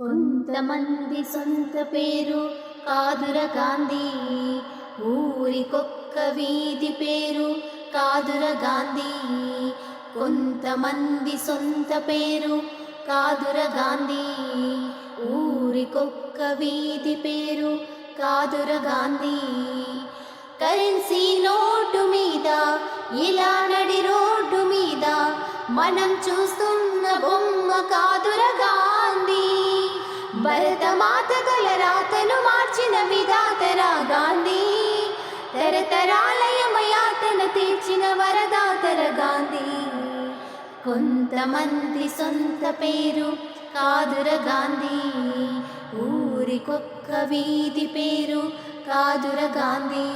కొంతమంది సొంత పేరు కాదుర గాంధీ. ఊరికొక్క వీధి పేరు కాదుర గాంధీ. కొంతమంది సొంత పేరు కాదుర గాంధీ. ఊరికొక్క వీధి పేరు కాదుర గాంధీ. కరెన్సీ నోటు మీద ఇలా నడి రోడ్డు మీద మనం చూస్తున్న బొమ్మ కాదుర తీర్చిన వరదాతర గాంధీ. కొంతమంది సొంత పేరు కాదుర గాంధీ. ఊరికొక్క వీధి పేరు కాదుర గాంధీ.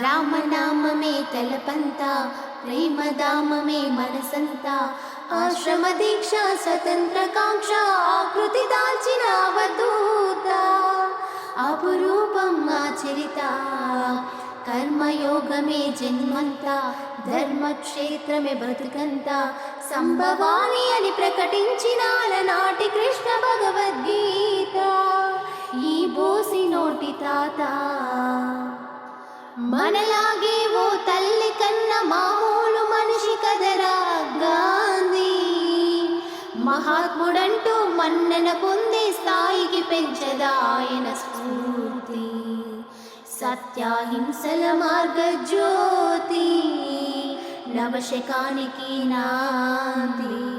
రామనామమే తలపంతా ప్రేమధామమే మనసంతా. ఆశ్రమ దీక్ష స్వతంత్ర కాంక్ష ఆకృతి దాల్చిన కర్మయోగమే జన్మంతా ధర్మక్షేత్రమే బతుకంత సంభవామి అని ప్రకటించిన నాటి కృష్ణ భగవద్గీత. ఈ బోసి నోటి తాత. మనలాగే ఓ తల్లి కన్న మామూలు మనిషి కదరా గాంధీ. మహాత్ముడంటూ మన్నన పొందే స్థాయికి పెంచదా ఆయన స్ఫూర్తి. సత్యాహింసల మార్గ జ్యోతి నవశకానికి నాంది